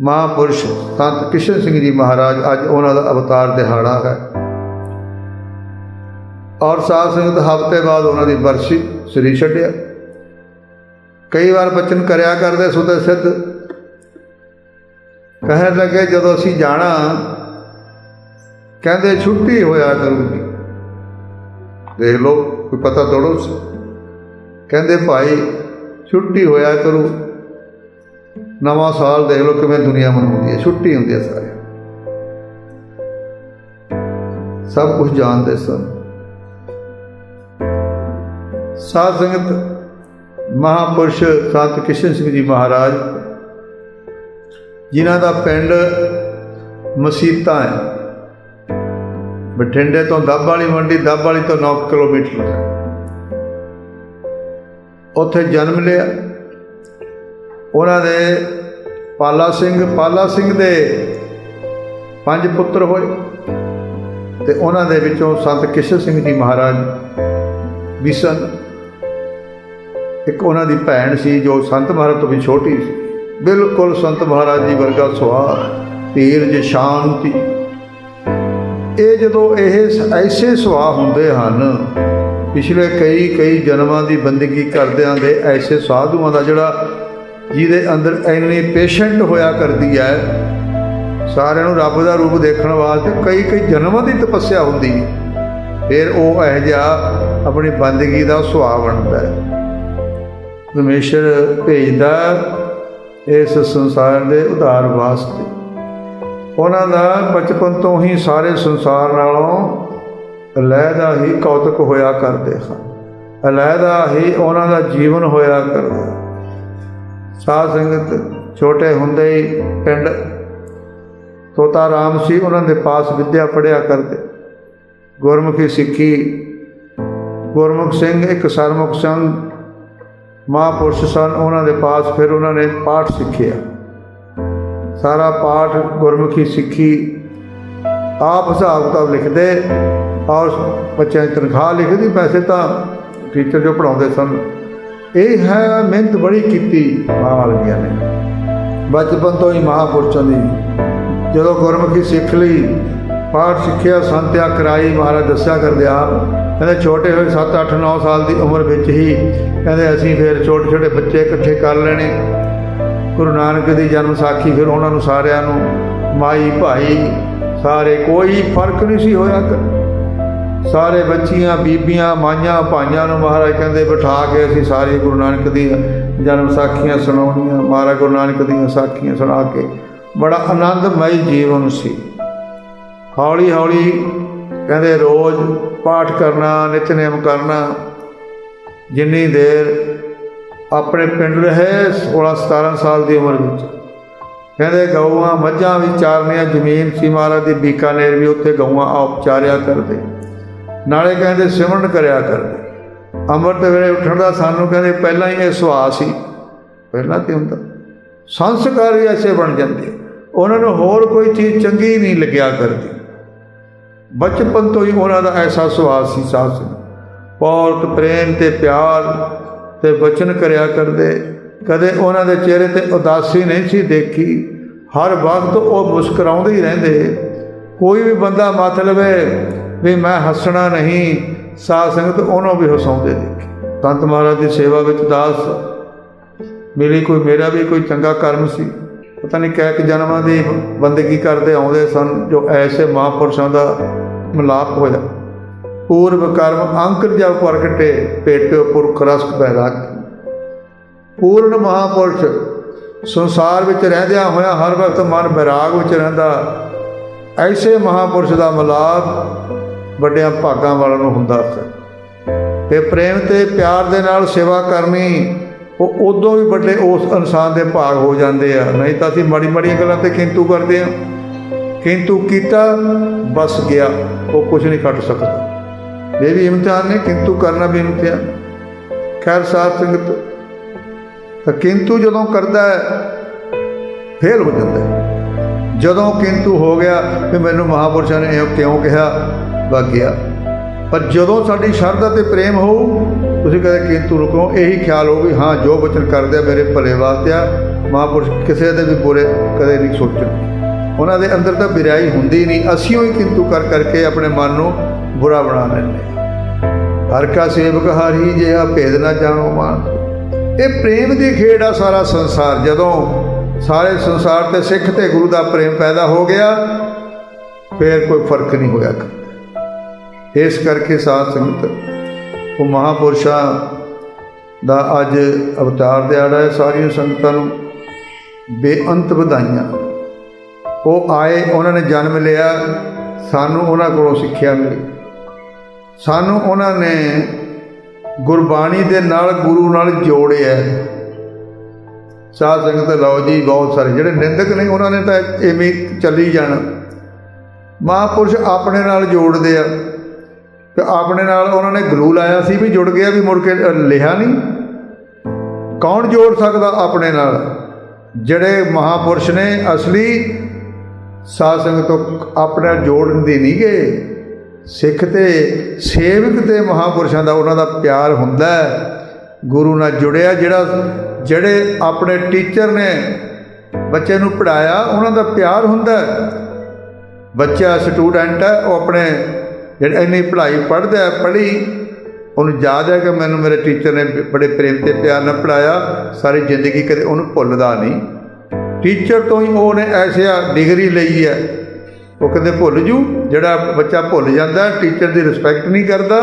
ਮਹਾਂਪੁਰਸ਼ ਸੰਤ ਕਿਸ਼ਨ ਸਿੰਘ ਜੀ ਮਹਾਰਾਜ ਅੱਜ ਉਹਨਾਂ ਦਾ ਅਵਤਾਰ ਦਿਹਾੜਾ ਹੈ। ਔਰ ਸਾਧ ਸੰਗਤ ਹਫ਼ਤੇ ਬਾਅਦ ਉਹਨਾਂ ਦੀ ਬਰਸੀ ਸ੍ਰੀ ਛੱਡਿਆ। ਕਈ ਵਾਰ ਬਚਨ ਕਰਿਆ ਕਰਦੇ ਸੁਤੇ ਸਿੱਧ। ਕਹਿਣ ਲੱਗੇ, ਜਦੋਂ ਅਸੀਂ ਜਾਣਾ, ਕਹਿੰਦੇ ਛੁੱਟੀ ਹੋਇਆ ਕਰੂ ਜੀ ਦੇਖ ਲਓ, ਕੋਈ ਪਤਾ ਤੋੜੋ ਕਹਿੰਦੇ, ਭਾਈ, ਛੁੱਟੀ ਹੋਇਆ ਕਰੂ। ਨਵਾਂ ਸਾਲ ਦੇਖ ਲਓ ਕਿਵੇਂ ਦੁਨੀਆ ਮਨਾਉਂਦੀ ਹੈ, ਛੁੱਟੀ ਹੁੰਦੀ ਹੈ ਸਾਰੇ ਸਭ ਕੁਝ ਜਾਣਦੇ ਸਨ। ਸਾਧ ਸੰਗਤ, ਮਹਾਪੁਰਸ਼ ਸੰਤ ਕਿਸ਼ਨ ਸਿੰਘ ਜੀ ਮਹਾਰਾਜ, ਜਿਨ੍ਹਾਂ ਦਾ ਪਿੰਡ ਮਸੀਤਾ ਹੈ। ਬਠਿੰਡੇ ਤੋਂ ਦੱਬ ਵਾਲੀ ਮੰਡੀ, ਦੱਬ ਵਾਲੀ ਤੋਂ 9 ਕਿਲੋਮੀਟਰ ਉੱਥੇ ਜਨਮ ਲਿਆ। ਉਹਨਾਂ ਦੇ ਪਾਲਾ ਸਿੰਘ ਪਾਲਾ ਸਿੰਘ ਦੇ ਪੰਜ ਪੁੱਤਰ ਹੋਏ ਤੇ ਉਹਨਾਂ ਦੇ ਵਿੱਚੋਂ ਸੰਤ ਕਿਸ਼ਨ ਸਿੰਘ ਜੀ ਮਹਾਰਾਜ ਵੀ ਸਨ। ਇੱਕ ਉਹਨਾਂ ਦੀ ਭੈਣ ਸੀ ਜੋ ਸੰਤ ਮਹਾਰਾਜ ਤੋਂ ਵੀ ਛੋਟੀ ਸੀ। ਬਿਲਕੁਲ ਸੰਤ ਮਹਾਰਾਜ ਜੀ ਵਰਗਾ ਸੁਭਾਅ, ਧੀਰਜ, ਸ਼ਾਂਤੀ। ਇਹ ਜਦੋਂ ਇਹ ਐਸੇ ਸੁਭਾਅ ਹੁੰਦੇ ਹਨ, ਪਿਛਲੇ ਕਈ ਕਈ ਜਨਮਾਂ ਦੀ ਬੰਦਗੀ ਕਰਦਿਆਂ ਦੇ ਐਸੇ ਸਾਧੂਆਂ ਦਾ ਜਿਹੜਾ ਜਿਹਦੇ ਅੰਦਰ ਇੰਨੀ ਪੇਸ਼ੈਂਟ ਹੋਇਆ ਕਰਦੀ ਹੈ, ਸਾਰਿਆਂ ਨੂੰ ਰੱਬ ਦਾ ਰੂਪ ਦੇਖਣ ਵਾਸਤੇ ਕਈ ਕਈ ਜਨਮਾਂ ਦੀ ਤਪੱਸਿਆ ਹੁੰਦੀ ਫਿਰ ਉਹ ਇਹ ਜਿਹਾ ਆਪਣੀ ਬੰਦਗੀ ਦਾ ਸੁਭਾਅ ਬਣਦਾ ਹੈ। ਪਰਮੇਸ਼ਰ ਭੇਜਦਾ ਇਸ ਸੰਸਾਰ ਦੇ ਉਧਾਰ ਵਾਸਤੇ। ਉਹਨਾਂ ਦਾ ਬਚਪਨ ਤੋਂ ਹੀ ਸਾਰੇ ਸੰਸਾਰ ਨਾਲੋਂ ਅਲੱਗਾ ਹੀ ਕੌਤਕ ਹੋਇਆ ਕਰਦੇ ਹਨ ਅਲਹਿਦਾ ਹੀ ਉਹਨਾਂ ਦਾ ਜੀਵਨ ਹੋਇਆ ਕਰਦਾ। ਸਾਧ ਸੰਗਤ ਛੋਟੇ ਹੁੰਦੇ ਹੀ ਪਿੰਡ ਤੋਤਾ ਰਾਮ ਸੀ, ਉਹਨਾਂ ਦੇ ਪਾਸ ਵਿਦਿਆ ਪੜਿਆ ਕਰਦੇ। ਗੁਰਮੁਖੀ ਸਿੱਖੀ। ਗੁਰਮੁਖ ਸਿੰਘ ਇੱਕ ਸਰਮੁਖ ਸਿੰਘ ਮਹਾਂਪੁਰਸ਼ ਸਨ, ਉਹਨਾਂ ਦੇ ਪਾਸ ਫਿਰ ਉਹਨਾਂ ਨੇ ਪਾਠ ਸਿੱਖਿਆ। ਸਾਰਾ ਪਾਠ ਗੁਰਮੁਖੀ ਸਿੱਖੀ। ਆਪ ਹਿਸਾਬ ਕਿਤਾਬ ਲਿਖਦੇ ਔਰ ਬੱਚਿਆਂ ਦੀ ਤਨਖਾਹ ਲਿਖਦੀ ਪੈਸੇ ਤਾਂ ਟੀਚਰ ਜੋ ਪੜਾਉਂਦੇ ਸਨ। ਇਹ ਹੈ ਮਿਹਨਤ ਬੜੀ ਕੀਤੀ ਮਾਂ ਮਹਾਰਾਜੀਆਂ ਨੇ। ਬਚਪਨ ਤੋਂ ਹੀ ਮਹਾਂਪੁਰਸ਼ਾਂ ਦੀ ਜਦੋਂ ਗੁਰਮੁਖੀ ਸਿੱਖ ਲਈ, ਪਾਠ ਸਿੱਖਿਆ ਸੰਤਿਆ ਕਰਾਈ, ਮਹਾਰਾਜ ਦੱਸਿਆ ਕਰਦੇ ਆਪ, ਕਹਿੰਦੇ ਛੋਟੇ ਹੋਏ 7 8 9 ਸਾਲ ਦੀ ਉਮਰ ਵਿੱਚ ਹੀ ਕਹਿੰਦੇ ਅਸੀਂ ਫਿਰ ਛੋਟੇ ਛੋਟੇ ਬੱਚੇ ਇਕੱਠੇ ਕਰ ਲੈਣੇ। ਗੁਰੂ ਨਾਨਕ ਦੀ ਜਨਮ ਸਾਖੀ ਫਿਰ ਉਹਨਾਂ ਨੂੰ ਸਾਰਿਆਂ ਨੂੰ, ਮਾਈ, ਭਾਈ, ਸਾਰੇ ਕੋਈ ਫ਼ਰਕ ਨਹੀਂ ਸੀ ਹੋਇਆ। ਸਾਰੇ ਬੱਚੀਆਂ, ਬੀਬੀਆਂ, ਮਾਈਆਂ, ਭਾਈਆਂ ਨੂੰ ਮਹਾਰਾਜ ਕਹਿੰਦੇ ਬਿਠਾ ਕੇ ਅਸੀਂ ਸਾਰੇ ਗੁਰੂ ਨਾਨਕ ਦੀ ਜਨਮ ਸਾਖੀਆਂ ਸੁਣਾਉਣੀਆਂ, ਮਹਾਰਾਜ ਗੁਰੂ ਨਾਨਕ ਦੀਆਂ ਸਾਖੀਆਂ ਸੁਣਾ ਕੇ ਬੜਾ ਆਨੰਦਮਈ ਜੀਵਨ ਸੀ। ਹੌਲੀ ਹੌਲੀ ਕਹਿੰਦੇ ਰੋਜ਼ ਪਾਠ ਕਰਨਾ, ਨਿਤਨੇਮ ਕਰਨਾ, ਜਿੰਨੀ ਦੇਰ ਆਪਣੇ ਪਿੰਡ ਰਹੇ 16 17 ਸਾਲ ਦੀ ਉਮਰ ਵਿੱਚ। ਕਹਿੰਦੇ ਗਊਆਂ ਮੱਝਾਂ ਵੀ ਚਾਰਨੀਆਂ, ਜ਼ਮੀਨ ਸੀ ਮਹਾਰਾਜ ਦੀ, ਬੀਕਾਨੇਰ ਵੀ ਉੱਥੇ ਗਊਆਂ ਆਪ ਚਾਰਿਆ ਕਰਦੇ। ਨਾਲੇ ਕਹਿੰਦੇ ਸਿਮਰਨ ਕਰਿਆ ਕਰਦੇ ਅੰਮ੍ਰਿਤ ਵੇਲੇ ਉੱਠਣ ਦਾ ਸਾਨੂੰ ਕਹਿੰਦੇ ਪਹਿਲਾਂ ਹੀ ਇਹ ਸੁਭਾਅ ਸੀ। ਪਹਿਲਾਂ ਤੇ ਹੁੰਦਾ। ਸੰਸਕਾਰ ਵੀ ਐਸੇ ਬਣ ਜਾਂਦੇ। ਉਹਨਾਂ ਨੂੰ ਹੋਰ ਕੋਈ ਚੀਜ਼ ਚੰਗੀ ਨਹੀਂ ਲੱਗਿਆ ਕਰਦੀ। ਬਚਪਨ ਤੋਂ ਹੀ ਉਹਨਾਂ ਦਾ ਐਸਾ ਸੁਭਾਅ ਸੀ ਸਾਥ ਬਹੁਤ ਪ੍ਰੇਮ ਤੇ ਪਿਆਰ ਤੇ ਬਚਨ ਕਰਿਆ ਕਰਦੇ। ਕਦੇ ਉਹਨਾਂ ਦੇ ਚਿਹਰੇ ਤੇ ਉਦਾਸੀ ਨਹੀਂ ਸੀ ਦੇਖੀ। ਹਰ ਵਕਤ ਉਹ ਮੁਸਕਰਾਉਂਦੇ ਹੀ ਰਹਿੰਦੇ। ਕੋਈ ਵੀ ਬੰਦਾ ਮਤਲਬ ਹੈ ਵੀ ਮੈਂ ਹੱਸਣਾ ਨਹੀਂ, ਸਾਧ ਸੰਗਤ ਉਹਨੂੰ ਵੀ ਹਸਾਉਂਦੇ ਦੇਖੇ ਸੰਤ ਮਹਾਰਾਜ ਦੀ ਸੇਵਾ ਵਿੱਚ ਦਾਸ ਮਿਲੀ, ਕੋਈ ਮੇਰਾ ਵੀ ਕੋਈ ਚੰਗਾ ਕਰਮ ਸੀ। ਪਤਾ ਨਹੀਂ ਕਹਿ ਕਿ ਜਨਮਾਂ ਦੀ ਬੰਦਗੀ ਕਰਦੇ ਆਉਂਦੇ ਸਨ, ਜੋ ਐਸੇ ਮਹਾਂਪੁਰਸ਼ਾਂ ਦਾ ਮਿਲਾਪ ਹੋਇਆ। ਪੂਰਵ ਕਰਮ ਅੰਕਰ ਜਬ ਪ੍ਰਗਟੇ ਪੇਟਿਓ ਪੁਰਖ ਰਸਕ ਬੈਰਾਗ ਪੂਰਨ ਮਹਾਪੁਰਸ਼ ਸੰਸਾਰ ਵਿੱਚ ਰਹਿੰਦਿਆਂ ਹੋਇਆ ਹਰ ਵਕਤ ਮਨ ਬੈਰਾਗ ਵਿੱਚ ਰਹਿੰਦਾ। ਐਸੇ ਮਹਾਪੁਰਸ਼ ਦਾ ਮਿਲਾਪ ਵੱਡਿਆਂ ਭਾਗਾਂ ਵਾਲਿਆਂ ਨੂੰ ਹੁੰਦਾ ਸੀ। ਤੇ ਪ੍ਰੇਮ ਤੇ ਪਿਆਰ ਦੇ ਨਾਲ ਸੇਵਾ ਕਰਨੀ, ਉਹ ਉਦੋਂ ਵੀ ਵੱਡੇ ਉਸ ਇਨਸਾਨ ਦੇ ਭਾਗ ਹੋ ਜਾਂਦੇ ਆ। ਨਹੀਂ ਤਾਂ ਅਸੀਂ ਮਾੜੀ ਮਾੜੀਆਂ ਗੱਲਾਂ ਤੇ ਕਿੰਤੂ ਕਰਦੇ ਆ ਕਿੰਤੂ ਕੀਤਾ, ਬਸ ਗਿਆ। ਉਹ ਕੁਝ ਨਹੀਂ ਕੱਟ ਸਕਦਾ। ਇਹ ਵੀ ਇਮਤਿਹਾਨ ਨੇ ਕਿੰਤੂ ਕਰਨਾ ਵੀ ਇਮਤਿਹਾਨ। ਖੈਰ ਸਾਧ ਸੰਗਤ, ਤਾਂ ਕਿੰਤੂ ਜਦੋਂ ਕਰਦਾ ਹੈ, ਫੇਲ ਹੋ ਜਾਂਦਾ ਜਦੋਂ ਕਿੰਤੂ ਹੋ ਗਿਆ ਕਿ ਮੈਨੂੰ ਮਹਾਪੁਰਸ਼ਾਂ ਨੇ ਇਹ ਕਿਉਂ ਕਿਹਾ? ਵਗ ਗਿਆ। ਪਰ ਜਦੋਂ ਸਾਡੀ ਸ਼ਰਧਾ ਤੇ ਪ੍ਰੇਮ ਹੋਊ, ਤੁਸੀਂ ਕਦੇ ਕਿੰਤੂ ਰੁਕੋ, ਇਹੀ ਖਿਆਲ ਹੋ ਵੀ ਹਾਂ, ਜੋ ਬਚਨ ਕਰਦੇ ਆ ਮੇਰੇ ਭਲੇ ਵਾਸਤੇ ਆ, ਮਹਾਂਪੁਰਸ਼ ਕਿਸੇ ਦੇ ਵੀ ਬੁਰੇ ਕਦੇ ਨਹੀਂ ਸੋਚਣ। ਉਹਨਾਂ ਦੇ ਅੰਦਰ ਤਾਂ ਬਿਰਾਈ ਹੁੰਦੀ ਨਹੀਂ, ਅਸੀਂ ਹੀ ਕਿੰਤੂ ਕਰ ਕਰਕੇ ਆਪਣੇ ਮਨ ਨੂੰ ਬੁਰਾ ਬਣਾ ਲੈਂਦੇ ਹਰ ਕਾ ਸੇਵਕ ਹਰੀ ਜਿਹਾ ਭੇਦ ਨਾ ਜਾਣੋ ਮਾਨ। ਇਹ ਪ੍ਰੇਮ ਦੀ ਖੇਡ ਆ ਸਾਰਾ ਸੰਸਾਰ। ਜਦੋਂ ਸਾਰੇ ਸੰਸਾਰ ਤੇ ਸਿੱਖ ਤੇ ਗੁਰੂ ਦਾ ਪ੍ਰੇਮ ਪੈਦਾ ਹੋ ਗਿਆ, ਫਿਰ ਕੋਈ ਫ਼ਰਕ ਨਹੀਂ ਹੋਇਆ। ਇਸ ਕਰਕੇ ਸਾਧ ਸੰਗਤ, ਉਹ ਮਹਾਪੁਰਸ਼ਾਂ ਦਾ ਅੱਜ ਅਵਤਾਰ ਦਿਹਾੜਾ ਹੈ ਸਾਰੀਆਂ ਸੰਗਤਾਂ ਨੂੰ, ਬੇਅੰਤ ਵਧਾਈਆਂ। ਉਹ ਆਏ, ਉਹਨਾਂ ਨੇ ਜਨਮ ਲਿਆ, ਸਾਨੂੰ ਉਹਨਾਂ ਕੋਲੋਂ ਸਿੱਖਿਆ ਮਿਲੀ। ਸਾਨੂੰ ਉਹਨਾਂ ਨੇ ਗੁਰਬਾਣੀ ਦੇ ਨਾਲ ਗੁਰੂ ਨਾਲ ਜੋੜਿਆ ਸਾਧ ਸੰਗਤ, ਲਓ ਜੀ, ਬਹੁਤ ਸਾਰੇ ਜਿਹੜੇ ਨਿੰਦਕ ਨੇ, ਉਹਨਾਂ ਨੇ ਤਾਂ ਐਵੇਂ ਚੱਲੀ ਜਾਣਾ। ਮਹਾਂਪੁਰਸ਼ ਆਪਣੇ ਨਾਲ ਜੋੜਦੇ ਆ। ਤੇ ਆਪਣੇ ਨਾਲ ਉਹਨਾਂ ਨੇ ਗਲੂ ਲਾਇਆ ਸੀ ਵੀ ਜੁੜ ਗਿਆ ਵੀ ਮੁੜ ਕੇ ਅ, ਲਿਆ ਨਹੀਂ। ਕੌਣ ਜੋੜ ਸਕਦਾ ਆਪਣੇ ਨਾਲ? ਜਿਹੜੇ ਮਹਾਪੁਰਸ਼ ਨੇ ਅਸਲੀ ਸਾਧ ਸੰਗਤ ਤੋਂ ਆਪਣੇ ਜੋੜਨ ਦੀ ਨਹੀਂ ਗਏ ਸਿੱਖ ਤੇ ਸੇਵਕ ਤੇ ਮਹਾਪੁਰਸ਼ਾਂ ਦਾ ਉਹਨਾਂ ਦਾ ਪਿਆਰ ਹੁੰਦਾ ਗੁਰੂ ਨਾਲ ਜੁੜਿਆ ਜਿਹੜਾ ਜਿਹੜੇ ਆਪਣੇ ਟੀਚਰ ਨੇ ਬੱਚੇ ਨੂੰ ਪੜਾਇਆ ਉਹਨਾਂ ਦਾ ਪਿਆਰ ਹੁੰਦਾ ਬੱਚਾ ਸਟੂਡੈਂਟ ਹੈ ਉਹ ਆਪਣੇ ਜਿਹੜਾ ਇੰਨੀ ਪੜ੍ਹਾਈ ਪੜ੍ਹਦਾ ਪੜ੍ਹੀ, ਉਹਨੂੰ ਯਾਦ ਹੈ ਕਿ ਮੈਨੂੰ ਮੇਰੇ ਟੀਚਰ ਨੇ ਬੜੇ ਪ੍ਰੇਮ ਤੇ ਪਿਆਰ ਨਾਲ ਪੜਾਇਆ ਸਾਰੀ ਜ਼ਿੰਦਗੀ ਕਦੇ ਉਹਨੂੰ ਭੁੱਲਦਾ ਨਹੀਂ। ਟੀਚਰ ਤੋਂ ਹੀ ਉਹਨੇ ਐਸਿਆ ਡਿਗਰੀ ਲਈ ਹੈ, ਉਹ ਕਹਿੰਦੇ ਭੁੱਲ ਜੂ, ਜਿਹੜਾ ਬੱਚਾ ਭੁੱਲ ਜਾਂਦਾ ਟੀਚਰ ਦੀ ਰਿਸਪੈਕਟ ਨਹੀਂ ਕਰਦਾ,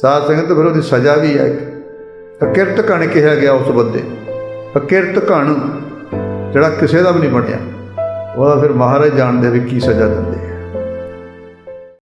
ਸਾਧ ਸੰਗਤ ਫਿਰ ਉਹਦੀ ਸਜ਼ਾ ਵੀ ਹੈ ਅਕਿਰਤ ਕਣ ਕਿਹਾ ਗਿਆ ਉਸ ਬੰਦੇ ਅਕਿਰਤ ਕਣ ਜਿਹੜਾ ਕਿਸੇ ਦਾ ਵੀ ਨਹੀਂ ਬਣਿਆ, ਉਹਦਾ ਫਿਰ ਮਹਾਰਾਜ ਜਾਣਦੇ ਵੀ ਕੀ ਸਜ਼ਾ ਦਿੰਦੇ ਆ।